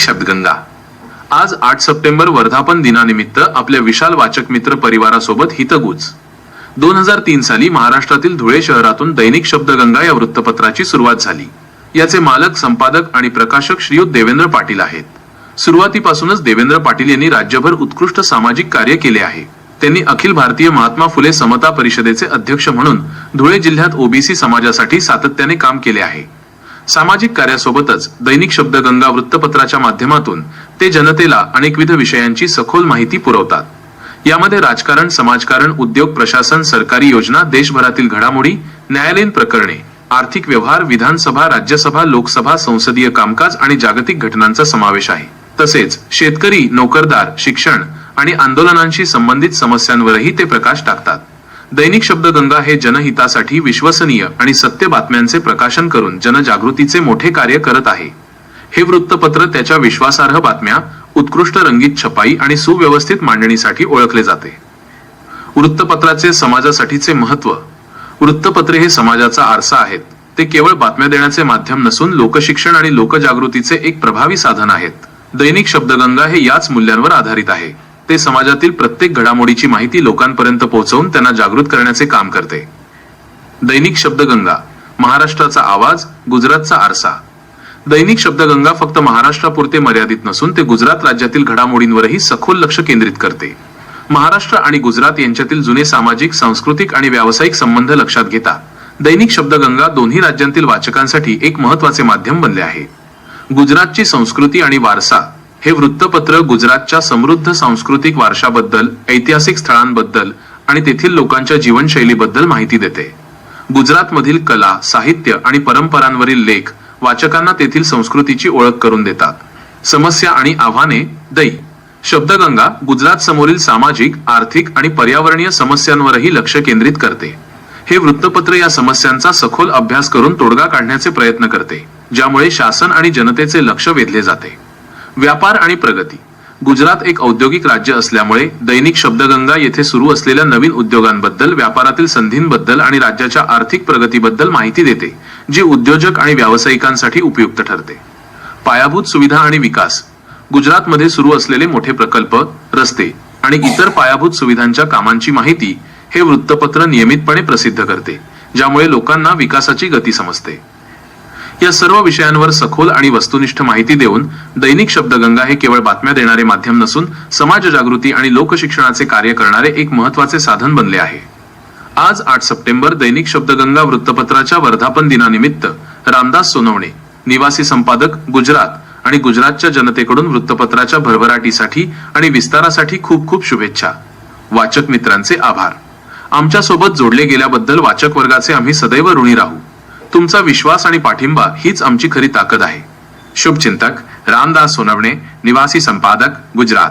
दैनिक शब्दगंगा. आज आठ सप्टेंबर वर्धापन दिनानिमित्त आपल्या विशाल वाचक मित्र परिवारासोबत हितगुज. दोन हजार तीन साली महाराष्ट्रातील धुळे शहरातून दैनिक शब्दगंगा या वृत्तपत्राची सुरुवात झाली. याचे मालक संपादक आणि प्रकाशक श्रीयुत देवेंद्र पाटील आहेत. सुरुवातीपासूनच देवेंद्र पाटील यांनी राज्यभर उत्कृष्ट सामाजिक कार्य केले आहे. त्यांनी अखिल भारतीय महात्मा फुले समता परिषदेचे अध्यक्ष म्हणून धुळे जिल्ह्यात ओबीसी समाजासाठी सातत्याने काम केले आहे. सामाजिक कार्यासोबतच दैनिक शब्दगंगा वृत्तपत्राच्या माध्यमातून ते जनतेला अनेकविध विषयांची सखोल माहिती पुरवतात. यामध्ये राजकारण समाजकारण उद्योग प्रशासन सरकारी योजना देशभरातील घडामोडी न्यायालयीन प्रकरणे आर्थिक व्यवहार विधानसभा राज्यसभा लोकसभा संसदीय कामकाज आणि जागतिक घटनांचा समावेश आहे. तसेच शेतकरी नोकरदार शिक्षण आणि आंदोलनांशी संबंधित समस्यांवरही ते प्रकाश टाकतात. दैनिक शब्दगंगा हे जनहितासाठी विश्वसनीय आणि सत्य बातम्यांचे प्रकाशन करून जनजागृतीचे मोठे कार्य करत आहे. हे वृत्तपत्र त्याच्या विश्वासार्ह बातम्या उत्कृष्ट रंगीत छपाई आणि सुव्यवस्थित मांडणीसाठी ओळखले जाते. वृत्तपत्राचे समाजासाठीचे महत्त्व. वृत्तपत्रे हे समाजाचा आरसा आहेत. ते केवळ बातम्या देण्याचे माध्यम नसून लोकशिक्षण आणि लोकजागृतीचे एक प्रभावी साधन आहेत. दैनिक शब्दगंगा हे याच मूल्यांवर आधारित आहे. ते समाजातील प्रत्येक घडामोडीची माहिती लोकांपर्यंत पोहोचवून त्यांना जागृत करण्याचे काम करते. दैनिक शब्दगंगा महाराष्ट्राचा आवाज गुजरातचा आरसा. दैनिक शब्दगंगा फक्त महाराष्ट्रापुरते मर्यादित नसून ते गुजरात राज्यातील घडामोडींवरही सखोल लक्ष केंद्रित करते. महाराष्ट्र आणि गुजरात यांच्यातील जुने सामाजिक सांस्कृतिक आणि व्यावसायिक संबंध लक्षात घेता दैनिक शब्दगंगा दोन्ही राज्यांतील वाचकांसाठी एक महत्त्वाचे माध्यम बनले आहे. गुजरातची संस्कृती आणि वारसा हे वृत्तपत्र गुजरातच्या समृद्ध सांस्कृतिक वारशाबद्दल ऐतिहासिक स्थळांबद्दल आणि तेथील लोकांच्या जीवनशैलीबद्दल माहिती देते. गुजरातमधील कला साहित्य आणि परंपरांवरील लेख वाचकांना तेथील संस्कृतीची ओळख करून देतात. समस्या आणि आव्हाने दै शब्दगंगा गुजरात समोरील सामाजिक आर्थिक आणि पर्यावरणीय समस्यांवरही लक्ष केंद्रित करते. हे वृत्तपत्र या समस्यांचा सखोल अभ्यास करून तोडगा काढण्याचे प्रयत्न करते ज्यामुळे शासन आणि जनतेचे लक्ष वेधले जाते. व्यापार आणि प्रगती. गुजरात एक औद्योगिक राज्य असल्यामुळे दैनिक शब्दगंगा येथे सुरू असलेल्या नवीन उद्योगांबद्दल व्यापारातील संधींबद्दल आणि राज्याच्या आर्थिक प्रगतीबद्दल माहिती देते जी उद्योजक आणि व्यावसायिकांसाठी उपयुक्त ठरते. पायाभूत सुविधा आणि विकास. गुजरातमध्ये सुरू असलेले मोठे प्रकल्प रस्ते आणि इतर पायाभूत सुविधांच्या कामांची माहिती हे वृत्तपत्र नियमितपणे प्रसिद्ध करते ज्यामुळे लोकांना विकासाची गती समजते. या सर्व विषयांवर सखोल आणि वस्तुनिष्ठ माहिती देऊन दैनिक शब्दगंगा हे केवळ बातम्या देणारे माध्यम नसून समाज जागृती आणि लोकशिक्षणाचे कार्य करणारे एक महत्त्वाचे साधन बनले आहे. आज आठ सप्टेंबर दैनिक शब्दगंगा वृत्तपत्राच्या वर्धापन दिनानिमित्त रामदास सोनवणे निवासी संपादक गुजरात आणि गुजरातच्या जनतेकडून वृत्तपत्राच्या भरभराटीसाठी आणि विस्तारासाठी खूप खूप शुभेच्छा. वाचक मित्रांचे आभार. आमच्यासोबत जोडले गेल्याबद्दल वाचक वर्गाचे आम्ही सदैव ऋणी राहू. तुमचा विश्वास आणि पाठिंबा हीच आमची खरी ताकद आहे. शुभचिंतक रामदास सोनवणे निवासी संपादक गुजरात.